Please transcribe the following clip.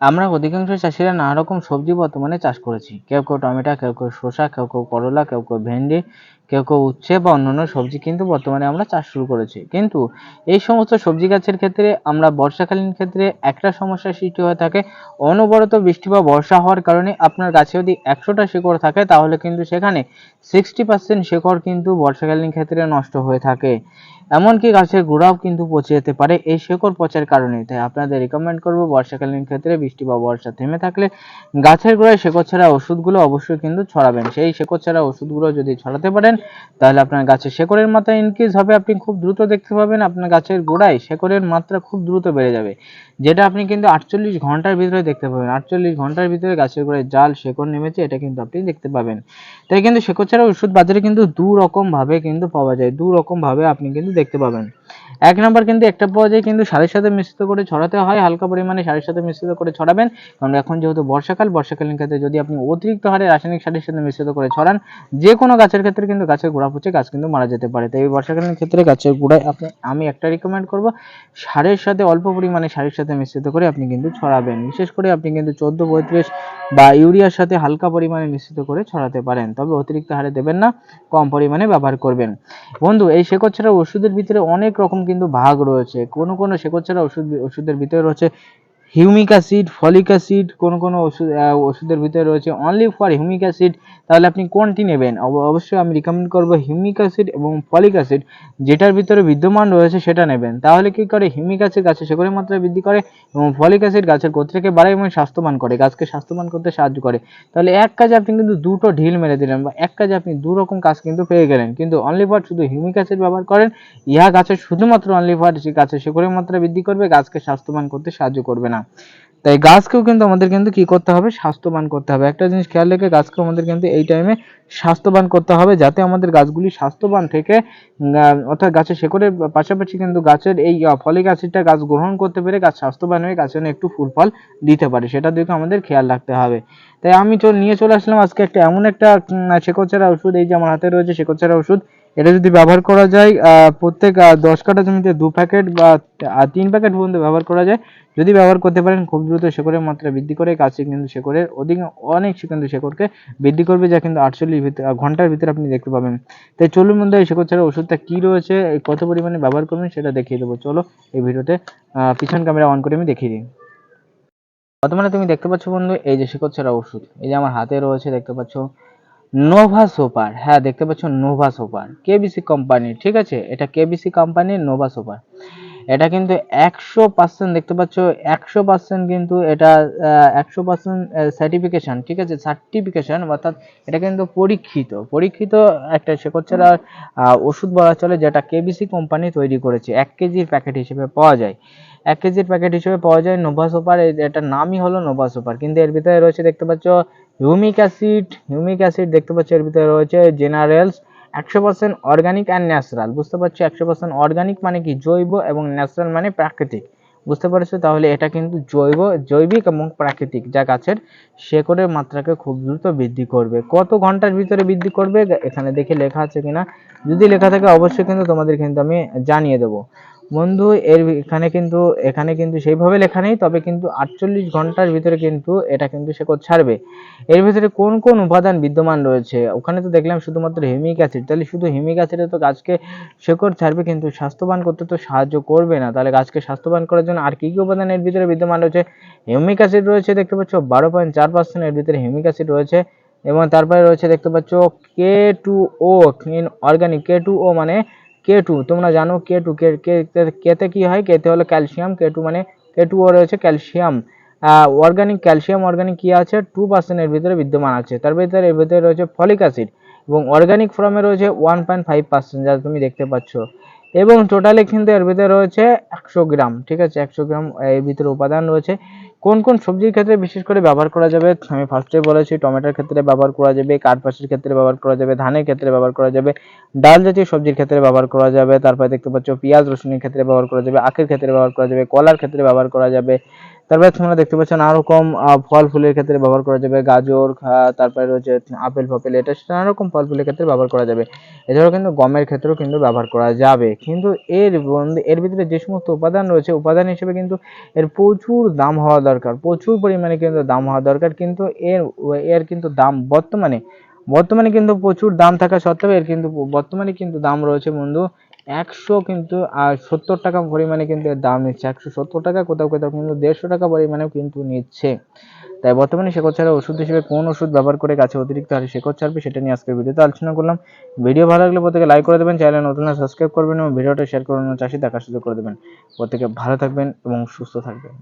আমরা অধিকাংশ চাষিরা নানা রকম সবজি বর্তমানে চাষ করেছি। কেউ কেউ টমেটো, কেউ কেউ শসা, কেউ কেউ করলা, কেউ কেউ ভেন্ডি কেউ কেউ উচ্ছে বা অন্যান্য সবজি কিন্তু বর্তমানে আমরা চাষ শুরু করেছি। কিন্তু এই সমস্ত সবজি গাছের ক্ষেত্রে আমরা বর্ষাকালীন ক্ষেত্রে একটা সমস্যার সৃষ্টি হয়ে থাকে। অনবরত বৃষ্টি বা বর্ষা হওয়ার কারণে আপনার গাছে যদি একশোটা শিকড় থাকে, তাহলে কিন্তু সেখানে সিক্সটি পার্সেন্ট শিকড় কিন্তু বর্ষাকালীন ক্ষেত্রে নষ্ট হয়ে থাকে। এমনকি গাছের গোড়াও কিন্তু পচে যেতে পারে এই শেকড় পচার কারণে। তাই আপনাদের রিকমেন্ড করব বর্ষাকালীন ক্ষেত্রে বৃষ্টি বা বর্ষা থেমে থাকলে গাছের গোড়ায় শেকড় ছাড়া ওষুধগুলো অবশ্যই কিন্তু ছড়াবেন। সেই শেকড় ছাড়া ওষুধগুলো যদি ছড়াতে পারেন তাহলে আপনার গাছের শেকড়ের মাত্রা ইনক্রিজ হবে, আপনি খুব দ্রুত দেখতে পাবেন আপনার গাছের গোড়ায় শেকড়ের মাত্রা খুব দ্রুত বেড়ে যাবে। যেটা আপনি কিন্তু আটচল্লিশ ঘণ্টার ভিতরে দেখতে পাবেন। আটচল্লিশ ঘণ্টার ভিতরে গাছের গোড়ায় জাল, শেকড় নেমেছে, এটা কিন্তু আপনি দেখতে পাবেন। তাই কিন্তু শেকড় ছাড়া ওষুধ বাজারে কিন্তু দু রকম ভাবে কিন্তু পাওয়া যায়। দু রকম ভাবে আপনি কিন্তু দেখতে পাবেন। এক নম্বর কিন্তু একটা পাওয়া যায় কিন্তু সারের সাথে মিশ্রিত করে ছড়াতে হয়। হালকা পরিমাণে সারের সাথে মিশ্রিত করে ছড়াবেন। কারণ এখন যেহেতু বর্ষাকাল, বর্ষাকালীন ক্ষেত্রে যদি আপনি অতিরিক্ত হারে রাসায়নিক সারের সাথে মিশ্রিত করে ছড়ান যে কোনো গাছের ক্ষেত্রে কিন্তু গাছের গোড়া পচে গাছ কিন্তু মারা যেতে পারে। তাই বর্ষাকালীন ক্ষেত্রে গাছের গোড়ায় আপনি, আমি একটা রিকমেন্ড করব, সারের সাথে অল্প পরিমাণে সারের সাথে মিশ্রিত করে আপনি কিন্তু ছড়াবেন। বিশেষ করে আপনি কিন্তু চোদ্দ, পঁয়ত্রিশ বা ইউরিয়ার সাথে হালকা পরিমাণে মিশ্রিত করে ছড়াতে পারেন। তবে অতিরিক্ত হারে দেবেন না, কম পরিমাণে ব্যবহার করবেন। বন্ধু, এই শেকড় ছাড়া ওষুধের ভিতরে অনেক রকম কিন্তু ভাগ রয়েছে। কোনো কোনো শেকড় ছাড়া ওষুধ, ওষুধের ভিতরে রয়েছে হিউমিক অ্যাসিড, ফলিক অ্যাসিড, কোনো কোনো ওষুধ ওষুধের ভিতরে রয়েছে অনলি ফর হিউমিক অ্যাসিড। তাহলে আপনি কোনটি নেবেন? অব- অবশ্যই আমি রিকমেন্ড করব হিউমিক অ্যাসিড এবং ফলিক অ্যাসিড। যেটার ভিতরে বিদ্যমান রয়েছে সেটা নেবেন। তাহলে কি করে? হিউমিক অ্যাসিড গাছের শেকড়ের মাত্রা বৃদ্ধি করে এবং ফলিক অ্যাসিড গাছের গোত্রকে বাড়ায় এবং স্বাস্থ্যবান করে, গাছকে স্বাস্থ্যবান করতে সাহায্য করে। তাহলে এক কাজে আপনি কিন্তু দুটো ঢিল মেরে দিলেন বা এক কাজে আপনি দু রকম কাজ কিন্তু পেয়ে গেলেন। কিন্তু অনলি ফর শুধু হিউমিক অ্যাসিড ব্যবহার করেন, ইহা গাছের শুধুমাত্র অনলি ফর গাছের শেকড়ের মাত্রা বৃদ্ধি করবে, গাছকে স্বাস্থ্যবান করতে সাহায্য করবে না। তাই গাছকেও কিন্তু আমাদের কিন্তু কি করতে হবে? স্বাস্থ্যবান করতে হবে। একটা জিনিস খেয়াল রেখে গাছকেও আমাদের কিন্তু এই টাইমে স্বাস্থ্যবান করতে হবে যাতে আমাদের গাছগুলি স্বাস্থ্যবান থেকে অর্থাৎ গাছের শেকড়ের পাশাপাশি কিন্তু গাছের এই ফলিক অ্যাসিডটা গাছ গ্রহণ করতে পেরে গাছ স্বাস্থ্যবান হয়ে গাছে একটু ফুল ফল দিতে পারে। সেটা দিকে আমাদের খেয়াল রাখতে হবে। তাই আমি নিয়ে চলে আসলাম আজকে একটা এমন একটা শেকড় ছাড়া ওষুধ। এই যে আমার হাতে রয়েছে শেকড় ছাড়া ওষুধ। এটা যদি ব্যবহার করা যায় প্রত্যেক দশ কাঠা জমিতে দু প্যাকেট বা তিন প্যাকেট পর্যন্ত ব্যবহার করা যায়। যদি ব্যবহার করতে পারেন, খুব দ্রুত শেকড়ের মাত্রা বৃদ্ধি করে গাছে কিন্তু শেকড়ের অধিক, অনেক কিন্তু শেকড়কে বৃদ্ধি করবে, যা কিন্তু আটচল্লিশ ঘণ্টার ভিতরে আপনি দেখতে পাবেন। তাই চলুন বন্ধু এই শেকড় ছাড়া ওষুধটা কি রয়েছে কত পরিমাণে ব্যবহার করবেন সেটা দেখিয়ে দেবো। চলো, এই ভিডিওতে পিছন ক্যামেরা অন করে আমি দেখিয়ে দিই। বর্তমানে তুমি দেখতে পাচ্ছ বন্ধু, এই যে শেকড় ছাড়া ওষুধ, এই যে আমার হাতে রয়েছে, দেখতে পাচ্ছ। নোভা সোপার হ্যাঁ দেখতে পাচ্ছ নোভা সোপার কেবিসি কোম্পানির ঠিক আছে? এটা কেবিসি কোম্পানির নোভা সোপার এটা কিন্তু একশো পার্সেন্ট দেখতে পাচ্ছ একশো পার্সেন্ট কিন্তু এটা একশো পার্সেন্ট সার্টিফিকেশন ঠিক আছে? সার্টিফিকেশন অর্থাৎ এটা কিন্তু পরীক্ষিত। পরীক্ষিত একটা ছাড়া আহ, ওষুধ বলা চলে যেটা কেবিসি কোম্পানি তৈরি করেছে। এক কেজির প্যাকেট হিসেবে পাওয়া যায়। এক কেজির প্যাকেট হিসেবে পাওয়া যায় নোভা সুপার এটার নামই হলো নোভা সুপার কিন্তু এর ভিতরে রয়েছে দেখতে পাচ্ছ হিউমিক অ্যাসিড হিউমিক অ্যাসিড দেখতে পাচ্ছ এর ভিতরে রয়েছে জেনারেলস একশো পার্সেন্ট অর্গানিক অ্যান্ড ন্যাচারাল বুঝতে পারছ? একশো পার্সেন্ট অর্গানিক মানে কি? জৈব এবং ন্যাচারাল মানে প্রাকৃতিক। বুঝতে পারছ? তাহলে এটা কিন্তু জৈব, জৈবিক এবং প্রাকৃতিক। যা গাছের শেকড়ের মাত্রাকে খুব দ্রুত বৃদ্ধি করবে। কত ঘণ্টার ভিতরে বৃদ্ধি করবে? এখানে দেখে লেখা আছে কিনা? যদি লেখা থাকে, অবশ্যই কিন্তু তোমাদের কিন্তু আমি জানিয়ে দেবো। বন্ধু, এর এখানে কিন্তু এখানে কিন্তু সেইভাবে লেখা নেই, তবে কিন্তু আটচল্লিশ ঘণ্টার ভিতরে কিন্তু এটা কিন্তু শেকড় ছাড়বে। এর ভিতরে কোন কোন উপাদান বিদ্যমান রয়েছে? ওখানে তো দেখলাম শুধুমাত্র হিউমিক অ্যাসিড। তাহলে শুধু হিউমিক অ্যাসিডে তো গাছকে শেকড় ছাড়বে, কিন্তু স্বাস্থ্যবান করতে তো সাহায্য করবে না। তাহলে গাছকে স্বাস্থ্যবান করার জন্য আর কী কী উপাদান এর ভিতরে বিদ্যমান রয়েছে? হিউমিক অ্যাসিড রয়েছে, দেখতে পাচ্ছ, বারো পয়েন্ট চার পার্সেন্ট এর ভিতরে হিউমিক অ্যাসিড রয়েছে। এবং তারপরে রয়েছে, দেখতে পাচ্ছ, K two O in organic. K two O মানে কে টু তোমরা জানো কে টু কে, কেতে কি হয়? কেতে হলো ক্যালসিয়াম কে টু মানে কে টু রয়েছে ক্যালসিয়াম অর্গানিক ক্যালসিয়াম অর্গানিক কি আছে? টু পার্সেন্টের ভিতরে বিদ্যমান আছে। তার ভিতরে, এর ভিতরে রয়েছে ফলিক অ্যাসিড এবং অর্গানিক ফর্মে রয়েছে ওয়ান পয়েন্ট ফাইভ পার্সেন্ট যা তুমি দেখতে পাচ্ছ। এবং টোটালি কিন্তু এর ভিতরে রয়েছে একশো গ্রাম, ঠিক আছে? একশো গ্রাম, এর ভিতরে উপাদান রয়েছে। কোন কোন সবজির ক্ষেত্রে বিশেষ করে ব্যবহার করা যাবে? আমি ফার্স্টে বলেছি, টমেটোর ক্ষেত্রে ব্যবহার করা যাবে কাঠপাশের ক্ষেত্রে ব্যবহার করা যাবে, ধানের ক্ষেত্রে ব্যবহার করা যাবে, ডাল জাতীয় সবজির ক্ষেত্রে ব্যবহার করা যাবে, তারপরে দেখতে পাচ্ছ পেঁয়াজ রসুনের ক্ষেত্রে ব্যবহার করা যাবে, আখের ক্ষেত্রে ব্যবহার করা যাবে, কলার ক্ষেত্রে ব্যবহার করা যাবে তারপরে তোমরা দেখতে পাচ্ছ নানা রকম ফল ফুলের ক্ষেত্রে ব্যবহার করা যাবে, গাজর তারপরে রয়েছে আপেল, ফাপেল, এটা নানা রকম ফল ফুলের ক্ষেত্রে ব্যবহার করা যাবে। এছাড়াও কিন্তু গমের ক্ষেত্রেও কিন্তু ব্যবহার করা যাবে। কিন্তু এর এর ভিতরে যে সমস্ত উপাদান রয়েছে, উপাদান হিসেবে কিন্তু এর প্রচুর দাম হওয়া দরকার, প্রচুর পরিমাণে কিন্তু দাম হওয়া দরকার। কিন্তু এর এর কিন্তু দাম বর্তমানে বর্তমানে কিন্তু প্রচুর দাম থাকা সত্ত্বেও এর কিন্তু, বর্তমানে কিন্তু দাম রয়েছে বন্ধু একশো কিন্তু, আর সত্তর টাকা পরিমাণে কিন্তু এর দাম নিচ্ছে। একশো সত্তর টাকা কোথাও কোথাও কিন্তু দেড়শো টাকা পরিমাণেও কিন্তু নিচ্ছে। তাই বর্তমানে শেকড় ছাড়া ওষুধ হিসেবে কোন ওষুধ ব্যবহার করে গাছে অতিরিক্ত হারে শেকড় ছাড়বে সেটা নিয়ে আজকের ভিডিওতে আলোচনা করলাম। ভিডিও ভালো লাগলে প্রত্যেকে লাইক করে দেবেন, চ্যানেল নতুন সাবস্ক্রাইব করবেন এবং ভিডিওটা শেয়ার করে চাষি দেখার সুযোগ করে দেবেন। প্রত্যেকে ভালো থাকবেন এবং সুস্থ থাকবেন।